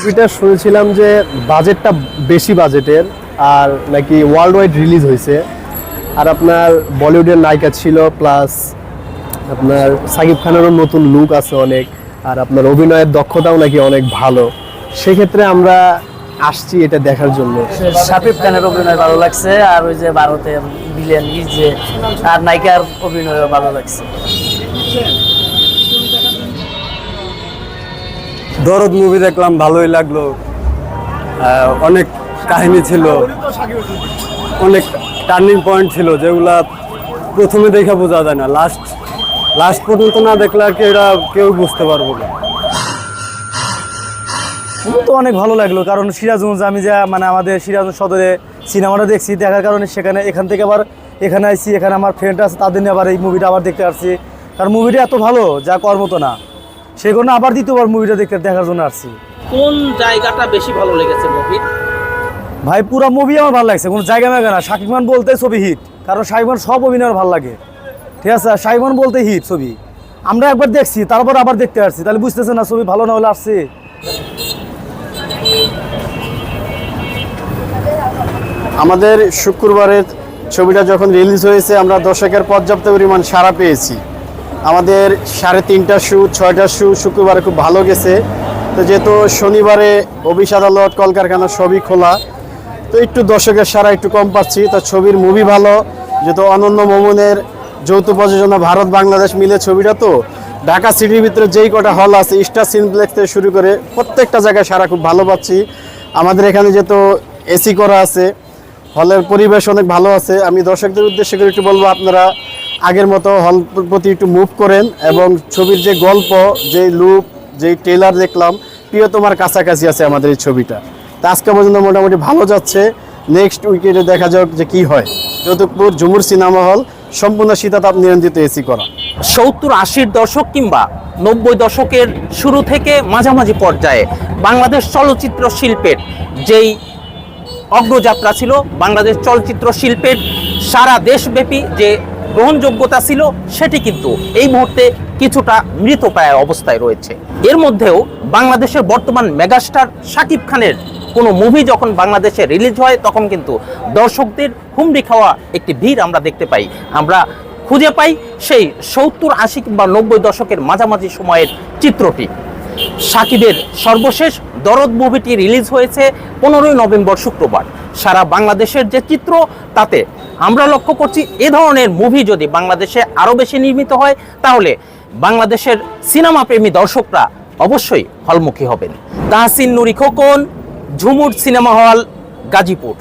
ছবিটা শুনেছিলাম যে বাজেটটা বেশি বাজেটের, আর নাকি ওয়ার্ল্ড ওয়াইড রিলিজ হয়েছে। আর আপনার বলিউডের নায়িকা ছিল প্লাস আপনার সাকিব খানেরও নতুন লুক আছে অনেক, আর আপনার অভিনয়ের দক্ষতাও নাকি অনেক ভালো। সেক্ষেত্রে আমরা আসছি এটা দেখার জন্য। শাকিব খানের অভিনয় ভালো লাগছে, আর ওই যে ভারতের ভিলেন যে আর নায়িকার অভিনয় ভালো লাগছে। দরদ মুভি দেখলাম, ভালোই লাগল। অনেক কাহিনী ছিল। অনেক টার্নিং পয়েন্ট ছিল যেগুলা প্রথমে দেখে বোঝা যায় না। লাস্ট লাস্ট পর্যন্ত না দেখলে আর কি এটা কেউ বুঝতে পারব না। তো অনেক ভালো লাগল, কারণ সিরাজগঞ্জ আমি যা মানে আমাদের সিরাজগঞ্জ সদরে সিনেমাটা দেখছি, দেখার কারণে সেখানে, এখান থেকে আবার এখানে আসছি এখানে আমার ফ্রেন্ড আছে, তাদের নিয়ে আবার এই মুভিটা আবার দেখতে আসছি। কারণ মুভিটা এত ভালো, যা কর মতো না। সেই কারণে আবার দ্বিতীয়বার মুভিটা দেখতে দেখার জন্য আসছি। কোন জায়গাটা বেশি ভালো লেগেছে মুভির ভাই পুরো মুভি আমার ভালো লাগছে। কোনো জায়গা মেগা না। শাকিব খান বলতে ছবি হিট কারণ শাকিব খান সব অভিনয় ভালো লাগে। ঠিক আছে? শাকিব খান বলতে হিট ছবি। আমরা একবার দেখছি তারপর আবার দেখতে আসছি। তাহলে বুঝতেছে না ছবি ভালো না হলে আসছে? আমাদের শুক্রবারের ছবিটা যখন রিলিজ হয়েছে আমরা দর্শকের পর্যাপ্ত পরিমাণ সাড়া পেয়েছি। আমাদের সাড়ে তিনটা শু, ছয়টা শু, শুক্রবারে খুব ভালো গেছে। তো যেহেতু শনিবারে অফিস আদালত, কলকারখানা সবই খোলা, তো একটু দর্শকের সারা একটু কম পাচ্ছি। তো ছবির মুভি ভালো, যেহেতু অনন্য মোমনের যৌথ প্রযোজনা ভারত বাংলাদেশ মিলে ছবিটা তো, ঢাকা সিটির ভিতরে যেই কটা হল আছে স্টার সিনপ্লেক্স থেকে শুরু করে প্রত্যেকটা জায়গায় সারা খুব ভালো পাচ্ছি। আমাদের এখানে যেহেতু এসি করা আছে হলের পরিবেশ অনেক ভালো আছে। আমি দর্শকদের উদ্দেশ্যে করে একটু বলব, আপনারা আগের মতো হল প্রতি একটু মুভ করেন এবং ছবির যে গল্প, যে লুক যেই ট্রেলার দেখলাম, প্রিয় তোমার কাছাকাছি আছে আমাদের এই ছবিটা। তা আজকে পর্যন্ত মোটামুটি ভালো যাচ্ছে। নেক্সট উইকেটে দেখা যাক যে কি হয়। যৌতুকপুর ঝুমুর সিনেমা হল, সম্পূর্ণ শীতাতাপ নিয়ন্ত্রিত এসি করা। সত্তর আশির দশক কিংবা নব্বই দশকের শুরু থেকে মাঝামাঝি পর্যায়ে বাংলাদেশ চলচ্চিত্র শিল্পের যেই অগ্রযাত্রা ছিল, বাংলাদেশ চলচ্চিত্র শিল্পের সারা দেশব্যাপী যে গ্রহণযোগ্যতা ছিল সেটি কিন্তু এই মুহূর্তে কিছুটা মৃতপ্রায় অবস্থায় রয়েছে। এর মধ্যেও বাংলাদেশের বর্তমান মেগাস্টার শাকিব খানের কোনো মুভি যখন বাংলাদেশে রিলিজ হয়, তখন কিন্তু দর্শকদের হুমড়ি খাওয়া একটি ভিড় আমরা দেখতে পাই। আমরা খুঁজে পাই সেই সত্তর, আশি কিংবা নব্বই দশকের মাঝামাঝি সময়ের চিত্রটি। সাকিবের সর্বশেষ দরদ মুভিটি রিলিজ হয়েছে পনেরোই নভেম্বর শুক্রবার। সারা বাংলাদেশের যে চিত্র, তাতে আমরা লক্ষ্য করছি এ ধরনের মুভি যদি বাংলাদেশে আরও বেশি নির্মিত হয়, তাহলে বাংলাদেশের সিনেমা প্রেমী দর্শকরা অবশ্যই হলমুখী হবেন। Tahsin Nuri Khokon, Jhumur cinema hall Gazipur.